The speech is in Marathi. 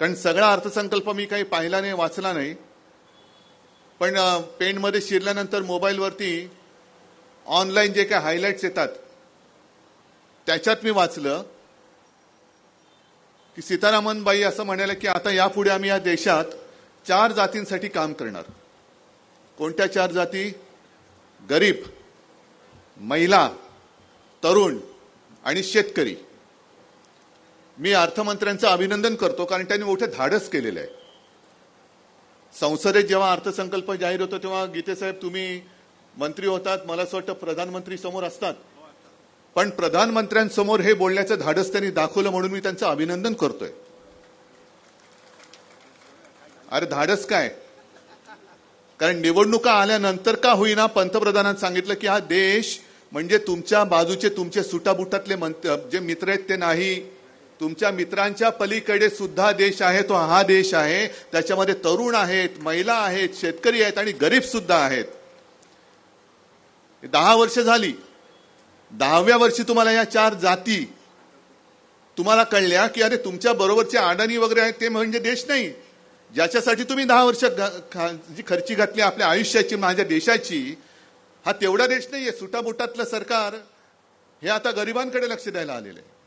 कारण सगळा अर्थसंकल्प मी काही पाहिला नाही वाचला नाही. पण पेनमध्ये शिरल्यानंतर मोबाईलवरती ऑनलाईन जे काही हायलाईट्स येतात त्याच्यात मी वाचलं की सीतारामन बाई असं म्हणाल्या की आता यापुढे आम्ही या देशात चार जातींसाठी काम करणार. कोणत्या चार जाती? गरीब महिला तरुण आणि शेतकरी. मी अर्थमंत्र्यांचं अभिनंदन करतो कारण त्यांनी मोठं धाडस केलेलं आहे. संसदेत जेव्हा अर्थसंकल्प जाहीर होतो तेव्हा गीतेसाहेब तुम्ही मंत्री होतात मला असं वाटतं प्रधानमंत्री समोर असतात. पण प्रधानमंत्र्यांसमोर हे बोलण्याचं धाडस त्यांनी दाखवलं म्हणून मी त्यांचं अभिनंदन करतोय. अरे धाडस काय? कारण निवडणुका आल्यानंतर का होईना पंतप्रधानांनी सांगितलं की हा देश म्हणजे तुमच्या बाजूचे तुमचे सुटाबुटातले मंत जे मित्र आहेत ते नाही. तुमच्या मित्रांच्या पलीकडे सुद्धा देश आहे तो हा देश आहे. त्याच्यामध्ये तरुण आहेत महिला आहेत शेतकरी आहेत आणि गरीब सुद्धा आहेत. दहा वर्ष झाली. दहाव्या वर्षी तुम्हाला या चार जाती तुम्हाला कळल्या की अरे तुमच्या बरोबरचे अडाणी वगैरे आहेत ते म्हणजे देश नाही. ज्याच्यासाठी तुम्ही दहा वर्ष जी खर्ची घातली आपल्या आयुष्याची माझ्या देशाची हा तेवढा देश नाहीये सुटाबुटातलं सरकार. हे आता गरिबांकडे लक्ष द्यायला आलेलं आहे.